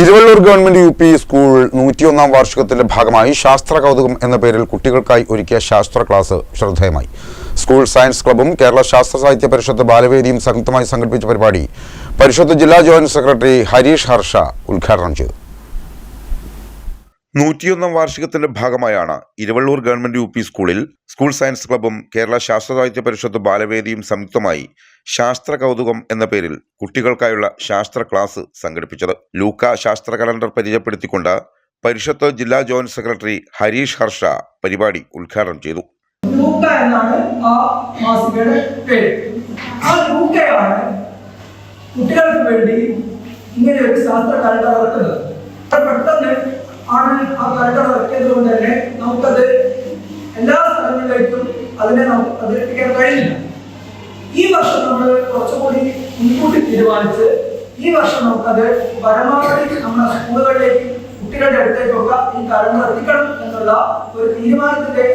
Iruvallur government U P school നൂറ്റിയൊന്നാം വാർഷികത്തിന്റെ ഭാഗമായി ശാസ്ത്ര കൗതുകം എന്ന പേരിൽ കുട്ടികൾക്കായി ഒരുക്കിയ ശാസ്ത്ര ക്ലാസ് ശ്രദ്ധേയമായി. സ്കൂൾ സയൻസ് ക്ലബ്ബും കേരള ശാസ്ത്ര സാഹിത്യ പരിഷത്ത് ബാലവേദിയും സംയുക്തമായി സംഘടിപ്പിച്ച പരിപാടി പരിഷത്ത് ജില്ലാ ജോയിന്റ് സെക്രട്ടറി ഹരീഷ് ഹർഷ ഉദ്ഘാടനം ചെയ്തു. നൂറ്റിയൊന്നാം വാർഷികത്തിന്റെ ഭാഗമായാണ് ഇരുവള്ളൂർ ഗവൺമെന്റ് യു പി സ്കൂളിൽ സ്കൂൾ സയൻസ് ക്ലബ്ബും കേരള ശാസ്ത്ര സാഹിത്യ പരിഷത്ത് ബാലവേദിയും സംയുക്തമായി ശാസ്ത്ര കൗതുകം എന്ന പേരിൽ കുട്ടികൾക്കായുള്ള ശാസ്ത്ര ക്ലാസ് സംഘടിപ്പിച്ചത്. ലൂക്ക ശാസ്ത്ര കലണ്ടർ പരിചയപ്പെടുത്തിക്കൊണ്ട് പരിഷത്ത് ജില്ലാ ജോയിന്റ് സെക്രട്ടറി ഹരീഷ് ഹർഷ പരിപാടി ഉദ്ഘാടനം ചെയ്തു. ലൂക്ക ആ പേര്. ആ ലൂക്കയാണ് കുട്ടികൾക്ക് വേണ്ടി ഇങ്ങനെ ഒരു ശാസ്ത്ര കലണ്ടർ ഇറക്കുന്നത്. അതിനെ നമുക്ക് അത് എത്തിക്കാൻ കഴിയില്ല. ഈ വർഷം നമ്മൾ കുറച്ചുകൂടി മുൻകൂട്ടി തീരുമാനിച്ച് ഈ വർഷം നമുക്കത് പരമാവധി നമ്മുടെ സ്കൂളുകളിലേക്ക് കുട്ടികളുടെ അടുത്തേക്കൊക്കെ ഈ കാര്യങ്ങൾ എത്തിക്കണം എന്നുള്ള ഒരു തീരുമാനത്തിന്റെ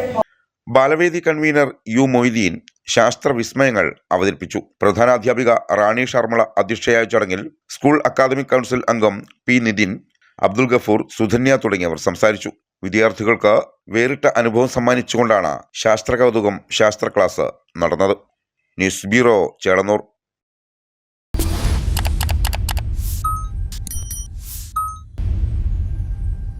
ബാലവേദി കൺവീനർ യു മൊയ്തീൻ ശാസ്ത്ര വിസ്മയങ്ങൾ അവതരിപ്പിച്ചു. പ്രധാനാധ്യാപിക റാണി ഷർമള അധ്യക്ഷയായ ചടങ്ങിൽ സ്കൂൾ അക്കാദമിക് കൗൺസിൽ അംഗം പി നിതിൻ അബ്ദുൽ ഗഫൂർ സുധന്യ തുടങ്ങിയവർ സംസാരിച്ചു. വിദ്യാർത്ഥികൾക്ക് വേറിട്ട അനുഭവം സമ്മാനിച്ചുകൊണ്ടാണ് ശാസ്ത്ര കൗതുകം ശാസ്ത്ര ക്ലാസ് നടന്നത്. News bureau Chelannur.